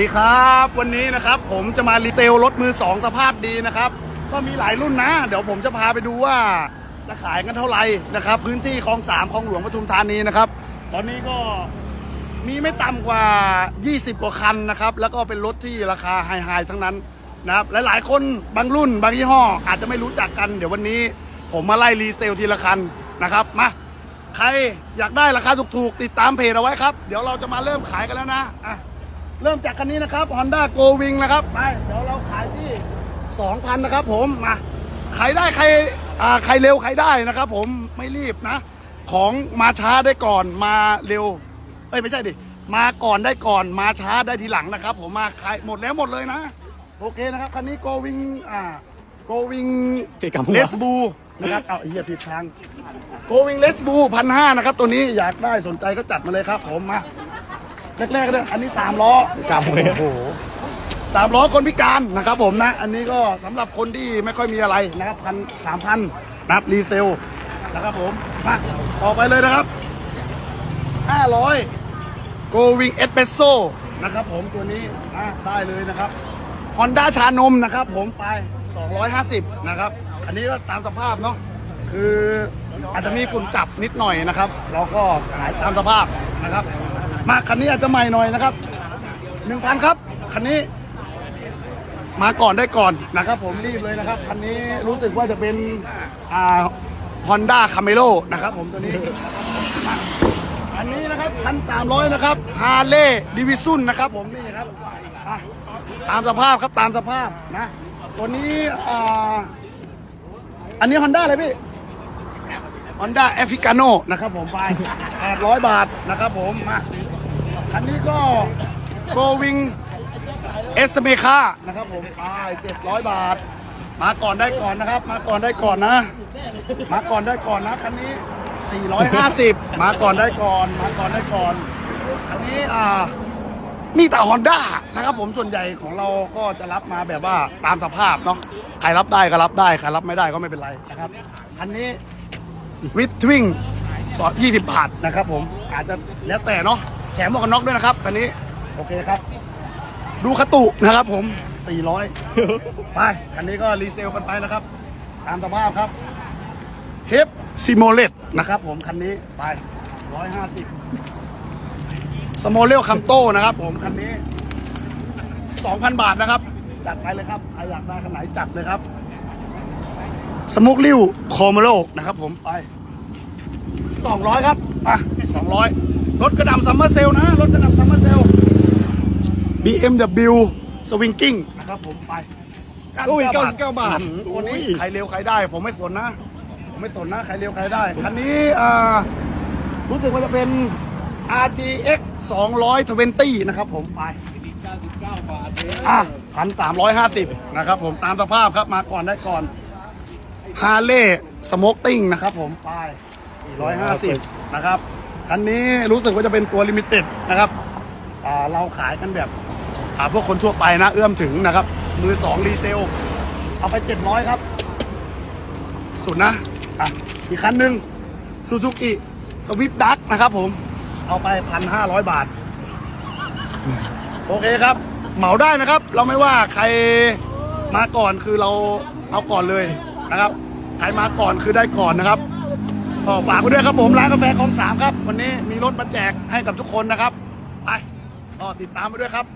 สวัสดีครับวันนี้นะครับผมจะมารีเซลรถมือสองสภาพดีนะครับก็มีหลายรุ่นนะ เดี๋ยวผมจะพาไปดูว่าจะขายกันเท่าไหร่นะครับ พื้นที่คลองสามคลองหลวงปทุมธานีนะครับ ตอนนี้ก็มีไม่ต่ำกว่า 20 กว่าคันนะครับ แล้วก็เป็นรถที่ราคาไฮๆทั้งนั้นนะครับหลายๆ คนบางรุ่น บางยี่ห้อ อาจจะไม่รู้จักกัน เดี๋ยววันนี้ผมมาไล่รีเซลทีละคันนะครับมาใครอยากได้ราคาถูกๆ ติดตามเพจเอาไว้ครับ เดี๋ยวเราจะมาเริ่มขายกันแล้วนะอะ เริ่มจากคันนี้นะครับ Honda Go Wing นะครับไปเดี๋ยวเราขายที่ 2,000 นะครับ ผมมาใครได้ใครอ่าใครเร็วใครได้นะครับ ผมไม่รีบนะ ของมาช้าได้ก่อนมาเร็ว เอ้ยไม่ใช่ดิมาก่อนได้ก่อนมาช้าได้ทีหลังนะครับ ผมมาขายหมดแล้วหมดเลยนะ โอเคนะครับคันนี้ Go Wing อ่า Go Wing ผิดกับหัวเลสบูนะครับเอาเฮียผิดทาง Go Wing เลสบูพันห้านะครับ ตัวนี้อยากได้สนใจก็จัดมาเลยครับ ผมมา แรกๆเลยอันนี้สามล้อกำเลยโอ้โหสามล้อคนพิการนะครับผมนะ อันนี้ก็สำหรับคนที่ไม่ค่อยมีอะไรนะครับพันสามพันนะครับรีเซลนะครับผมมาต่อไปเลยนะครับห้าร้อยโกวิงเอสเปโซนะครับผมตัวนี้นะได้เลยนะครับฮอนด้าชานมนะครับผมไป 250 นะครับ อันนี้ก็ตามสภาพเนาะคืออาจจะมีฝุ่นจับนิดหน่อยนะครับ เราก็ขายตามสภาพนะครับ มาคันนี้อาจจะใหม่หน่อยนะครับหนึ่งพันครับคันนี้ มาก่อนได้ก่อนนะครับ ผมรีบเลยนะครับคันนี้รู้สึกว่าจะเป็นอ่าฮอนด้าคาเมโลนะครับ ผมตัวนี้อันนี้นะครับพันสามร้อยนะครับฮาร์เลย์ดิวิซุนนะครับ ผมนี่ครับอะตามสภาพครับตามสภาพนะตัวนี้อ่าอันนี้ฮอนด้าอะไรพี่ฮอนด้าแอฟริกาโนนะครับผมไป800 บาทนะครับผมมา คันนี้ก็โกวิงเอสเมคานะครับผมไป700บาท มาก่อนได้ก่อนนะครับ มาก่อนได้ก่อนนะ มาก่อนได้ก่อนนะคันนี้ 450 มาก่อนได้ก่อน มาก่อนได้ก่อน อันนี้อ่ามีแต่ฮอนด้านะครับผมส่วนใหญ่ของเราก็จะรับมาแบบว่าตามสภาพเนาะใครรับได้ก็รับได้ใครรับไม่ได้ก็ไม่เป็นไรนะครับคันนี้วิทวิ่งสอยี่สิบบาทนะครับผมอาจจะแล้วแต่เนาะ ถมหมวกกันน็อกด้วยนะครับคันนี้ โอเคครับ ดูคาตุนะครับผม 400 ไป คันนี้ก็รีเซลกันไปนะครับ ตามสภาพครับเฮฟซิโมเลตนะครับผม คันนี้ไป 150สโมเลลคัมโตนะครับผม คันนี้ 2,000 บาทนะครับ จัดไปเลยครับใครอยากได้คันไหนจัดเลยครับ สมุกลิวโคโมโลนะครับผมไป 200 ครับอะ200 รถกระดำซัมเมอร์เซลนะ รถกระดำซัมเมอร์เซล BMW Swinging นะครับผมไปอุ้ย99 99บาทอื้อหือตัวนี้อุ้ยใครเร็วใครได้ ผมไม่สนนะ ผมไม่สนนะ ใครเร็วใครได้ คันนี้อ่ารู้สึกว่าจะเป็น RTX 220 นะครับผมไปอะพันสามร้อยห้าสิบนะครับผมตามสภาพครับมาก่อนได้ก่อนฮาร์เลย์สโมกติ้งนะครับผมไปร้อยห้าสิบนะครับ คันนี้รู้สึกว่าจะเป็นตัวลิมิเต็ดนะครับเราขายกันแบบอ่าพวกคนทั่วไปนะ เอื้อมถึงนะครับ มือสองรีเซล เอาไปเจ็ดร้อยครับ สุดนะอะอีกคันหนึ่งซูซูกิสวิฟดักนะครับผม เอาไปพันห้าร้อยบาท โอเคครับ เหมาได้นะครับ เราไม่ว่าใครมาก่อนคือเราเอาก่อนเลยนะครับ ใครมาก่อนคือได้ก่อนนะครับ ก็ฝากไปด้วยครับผมร้านกาแฟคลองสามครับ วันนี้มีรถมาแจกให้กับทุกคนนะครับ ไปก็ติดตามไปด้วยครับ